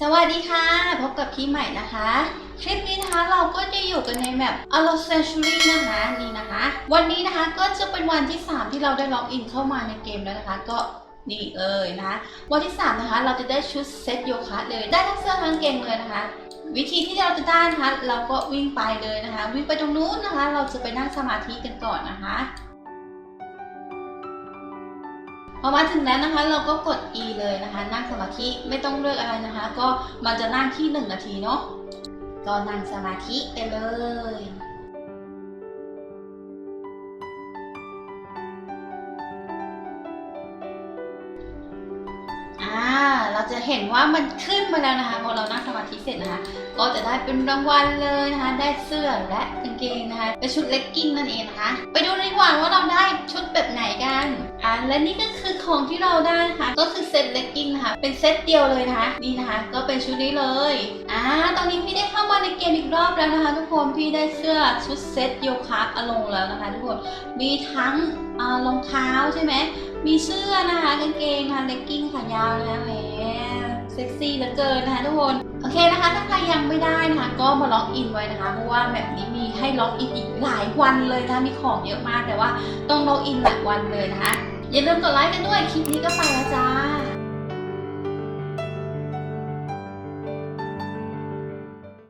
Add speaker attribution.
Speaker 1: สวัสดีค่ะ พบกับพี่ใหม่นะคะ คลิปนี้นะคะเราก็จะอยู่กันในแมป a l o Century นะคะนี่นะคะ วันนี้นะคะก็จะเป็นวันที่ 3 ที่เราได้ล็อกอินเข้ามาในเกมแล้วนะคะ ก็นี่เลยนะคะวันที่ 3 นะคะ เราจะได้ชุดเซตโยคะเลยได้ทั้งเสื้อทั้งกางเกงเลยนะคะ วิธีที่เราจะได้นะคะ เราก็วิ่งไปเลยนะคะ วิ่งไปตรงนู้นนะคะ เราจะไปนั่งสมาธิกันก่อนนะคะ พอมาถึงแล้วนะคะ เราก็กด E เลยนะคะ นั่งสมาธิไม่ต้องเลือกอะไรนะคะ ก็มันจะนั่งที่ 1 นาทีเนาะก็นั่งสมาธิไปเลยอ่าเราจะเห็นว่ามันขึ้นมาแล้วนะคะพอเรานั่งสมาธิเสร็จนะคะ ก็จะได้เป็นรางวัลเลยนะคะ ได้เสื้อและกางเกงนะคะเป็นชุดเลกกิ้งนั่นเองนะคะ ไปดูดีกว่าว่าเราได้ชุดแบบไหนกัน และนี่ก็คือของที่เราได้นะคะ ก็คือเซตเลกกิ้งนะคะ เป็นเซตเดียวเลยนะคะ นี่นะคะ ก็เป็นชุดนี้เลย อ่า ตอนนี้พี่ได้เข้ามาในเกมอีกรอบแล้วนะคะ ทุกคน พี่ได้เสื้อชุดเซตโยคะอลงแล้วนะคะ ทุกคน มีทั้งรองเท้าใช่ไหม มีเสื้อนะคะ กางเกงนะคะเลกกิ้งขายาวนะคะแหมเซ็กซี่เหลือเกินนะคะทุกคนโอเคนะคะ ถ้าใครยังไม่ได้นะคะ ก็มาล็อกอินไว้นะคะ เพราะว่าแบบนี้มีให้ล็อกอินอีกหลายวันเลยนะมีของเยอะมากแต่ว่าต้องล็อกอินหลายวันเลยนะคะ อย่าลืมกดไลค์กันด้วย คลิปนี้ก็ไปแล้วจ้า